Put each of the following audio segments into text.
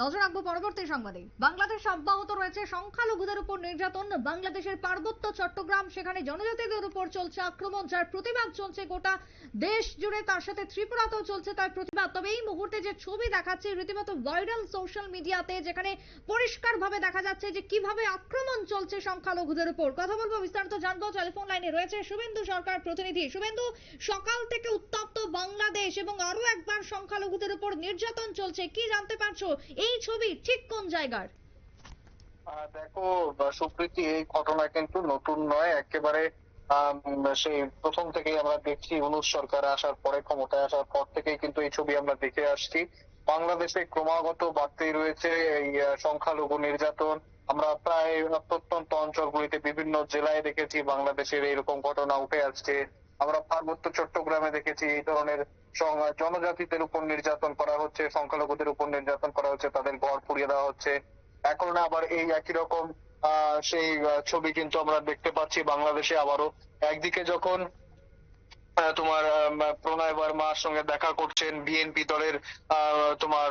নজর রাখব পরবর্তী সংবাদে। বাংলাদেশ অব্যাহত রয়েছে। সংখ্যালঘুদের উপর নির্যাতন, বাংলাদেশের পার্বত্য চট্টগ্রাম, সেখানে জনজাতিদের উপর চলছে আক্রমণ, যার প্রতিবাদ চলছে গোটা দেশ জুড়ে, তার সাথে ত্রিপুরাতেও চলছে তার প্রতিবাদ। তবে এই মুহূর্তে যে ছবি দেখাচ্ছে, রীতিমতো ভাইরাল সোশ্যাল মিডিয়াতে, যেখানে পরিষ্কারভাবে দেখা যাচ্ছে যে কীভাবে আক্রমণ চলছে সংখ্যালঘুদের উপর। কথা বলব বিস্তারিত জানব। টেলিফোন লাইনে রয়েছে শুভেন্দু সরকার প্রতিনিধি। শুভেন্দু, সকাল থেকে উত্তপ্ত বাংলাদেশ এবং আরও একবার সংখ্যালঘুদের উপর নির্যাতন চলছে। কি জানতে পারছ? এই ছবি ঠিক কোন জায়গার? দেখো সুপ্রীতি, এই ঘটনা কিন্তু নতুন নয়। একেবারে সেই প্রথম থেকেই আমরা দেখছি অনুজ সরকার আসার পরে, ক্ষমতায় আসার পর থেকেই কিন্তু এই ছবি আমরা দেখে আসছি। বাংলাদেশে ক্রমাগত বাড়তেই রয়েছে এই সংখ্যালঘু নির্যাতন। আমরা প্রায় প্রত্যন্ত অঞ্চলগুলিতে বিভিন্ন জেলায় দেখেছি বাংলাদেশের এরকম ঘটনা উঠে আসছে। আমরা পার্বত্য চট্টগ্রামে দেখেছি এই ধরনের জনজাতিদের উপর নির্যাতন করা হচ্ছে, সংখ্যালঘুদের উপর নির্যাতন করা হচ্ছে, তাদের ঘর পুড়িয়ে দেওয়া হচ্ছে। এখন আবার এই একই রকম সেই ছবি কিন্তু আমরা দেখতে পাচ্ছি বাংলাদেশে আবারও। একদিকে যখন তোমার প্রণয় বর্মার সঙ্গে দেখা করছেন বিএনপি দলের তোমার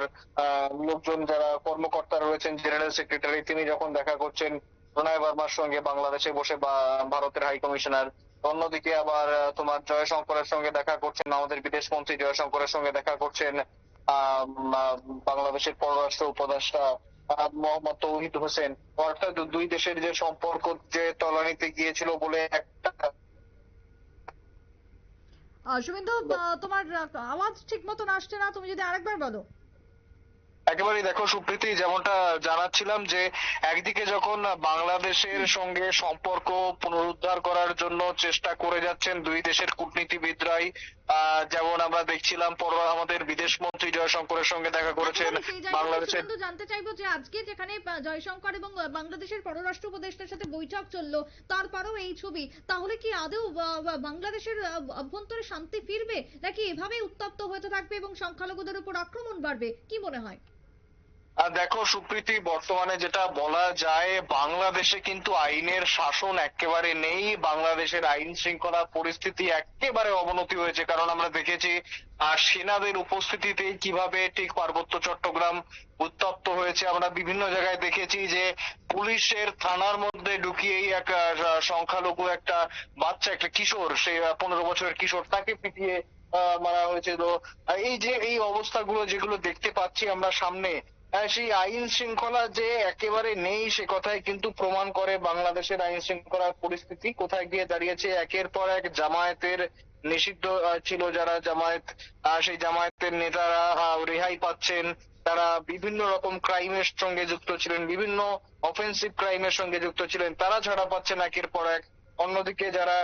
লোকজন যারা কর্মকর্তা রয়েছেন, জেনারেল সেক্রেটারি, তিনি যখন দেখা করছেন, প্রণয় বর্মার সঙ্গে বাংলাদেশে বসে ভারতের হাই কমিশনার অন্যদিকে আবার তোমার জয়শঙ্করের সঙ্গে দেখা করছেন আমাদের বিদেশ মন্ত্রী জয়শঙ্করের সঙ্গে দেখা করছেন বাংলাদেশের পররাষ্ট্র উপদেষ্টা মোহাম্মদ তৌহিদ হোসেন। অর্থাৎ দুই দেশের যে সম্পর্ক যে তলানিতে গিয়েছিল বলে একটা শুভেন্দু তোমার আওয়াজ ঠিক মতন আসছে না, তুমি যদি আরেকবার বলো। একেবারেই দেখো সুপ্রীতি, যেমনটা জানাচ্ছিলাম যে, একদিকে যখন বাংলাদেশের সঙ্গে সম্পর্ক পুনরুদ্ধার করার জন্য চেষ্টা করে যাচ্ছেন দুই দেশের কূটনীতিবিদরাই যেমন আমরা দেখছিলাম পর আমাদের বিদেশ মন্ত্রী জয়শঙ্করের সঙ্গে দেখা করেছেন। সেই জায়গায় বাংলাদেশের জানতে চাইব যে আজকে যেখানে জয়শঙ্কর এবং বাংলাদেশের পররাষ্ট্র উপদেষ্টার সাথে বৈঠক চলল তারপরেও এই ছবি তাহলে কি আদৌ বাংলাদেশের অভ্যন্তরে শান্তি ফিরবে নাকি এভাবেই উত্তপ্ত হতে থাকবে এবং সংখ্যালঘুদের উপর আক্রমণ বাড়বে? কি মনে হয়? দেখো সুপ্রীতি বর্তমানে যেটা বলা যায় বাংলাদেশে কিন্তু আইনের শাসন একেবারে নেই। বাংলাদেশের আইন শৃঙ্খলা পরিস্থিতি একেবারে অবনতি হয়েছে। কারণ আমরা দেখেছি আহ, সেনাদের উপস্থিতিতে কীভাবে ঠিক পার্বত্য চট্টগ্রাম উত্তপ্ত হয়েছে আমরা বিভিন্ন জায়গায় দেখেছি যে পুলিশের থানার মধ্যে ঢুকিয়েই এক সংখ্যালঘু একটা বাচ্চা একটা কিশোর সে পনেরো বছরের কিশোর তাকে পিটিয়ে মারা হয়েছিল। আর এই যে এই অবস্থাগুলো যেগুলো দেখতে পাচ্ছি আমরা সামনে সেই আইন শৃঙ্খলা যে একেবারে নেই সে কথাই কিন্তু প্রমাণ করে বাংলাদেশের আইন শৃঙ্খলার পরিস্থিতি। কোথায় গিয়ে দাঁড়িয়েছে? একের পর এক জামায়াতের নিষিদ্ধ ছিল যারা জামায়াত সেই জামায়াতের নেতারা রেহাই পাচ্ছেন। তারা বিভিন্ন রকম ক্রাইমের সঙ্গে যুক্ত ছিলেন, বিভিন্ন অফেন্সিভ ক্রাইমের সঙ্গে যুক্ত ছিলেন। তারা ছাড়া পাচ্ছেন একের পর এক। অন্যদিকে যারা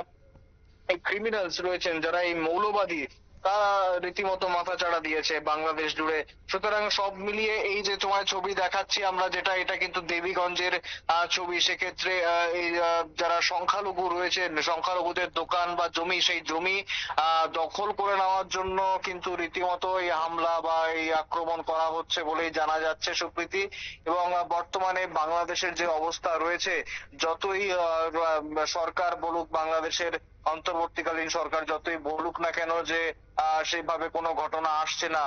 ক্রিমিনালস রয়েছেন, যারা এই মৌলবাদী তারা রীতিমতো মাথা চাড়া দিয়েছে বাংলাদেশ জুড়ে। সুতরাং সব মিলিয়ে এই যে তোমায় ছবি দেখাচ্ছি আমরা যেটা, এটা কিন্তু দেবীগঞ্জের ছবি। সেক্ষেত্রে এই যারা সংখ্যালঘু রয়েছেন সংখ্যালঘুদের দোকান বা জমি, সেই জমি দখল করে নেওয়ার জন্য কিন্তু রীতিমতো এই হামলা বা এই আক্রমণ করা হচ্ছে বলেই জানা যাচ্ছে সুপ্রীতি। এবং বর্তমানে বাংলাদেশের যে অবস্থা রয়েছে, যতই সরকার বলুক, বাংলাদেশের অন্তর্বর্তীকালীন সরকার যতই বলুক না কেন যে সেভাবে কোনো ঘটনা আসছে না।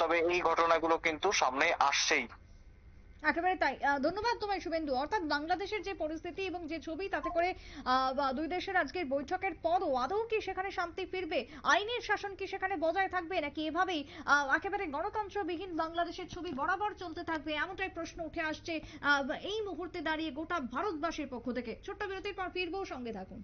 তবে এই ঘটনাগুলো কিন্তু সামনে আসছেই। একেবারে তাই। ধন্যবাদ তোমায় শুভেন্দু। অর্থাৎ বাংলাদেশের যে পরিস্থিতি এবং যে ছবি তাতে করে দুই দেশের আজকের বৈঠকের পরও আদৌ কি সেখানে শান্তি ফিরবে? আইনের শাসন কি সেখানে বজায় থাকবে? নাকি এভাবেই একেবারে গণতন্ত্রবিহীন বাংলাদেশের ছবি বরাবর চলতে থাকবে? এমনটাই প্রশ্ন উঠে আসছে এই মুহূর্তে দাঁড়িয়ে গোটা ভারতবাসীর পক্ষ থেকে। ছোট্ট বিরতির পর ফিরবো সঙ্গে থাকুন।